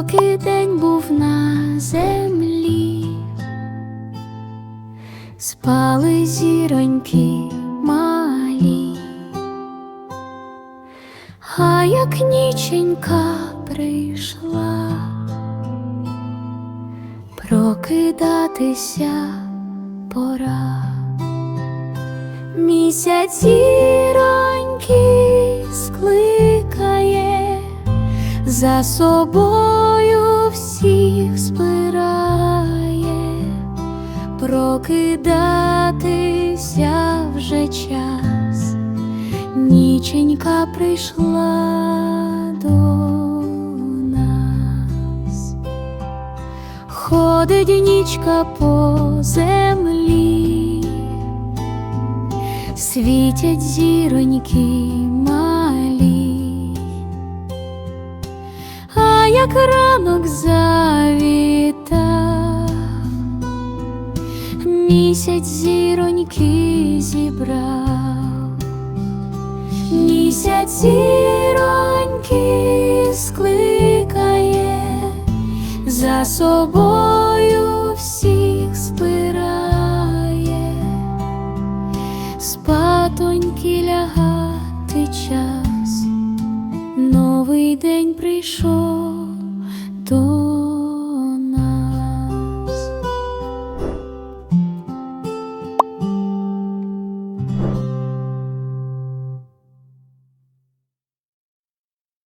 Новий день був на землі, спали зіроньки малі, а як ніченька прийшла, прокидатися пора. Місяць зіроньки скликає, за собою всіх збирає, прокидатися вже час, ніченька прийшла до нас, ходить нічка по землі світять зіроньки як ранок завітав, місяць зіроньки зібрав, місяць зіроньки скликає, за собою всіх збирає спатоньки лягати час, новий день прийшов до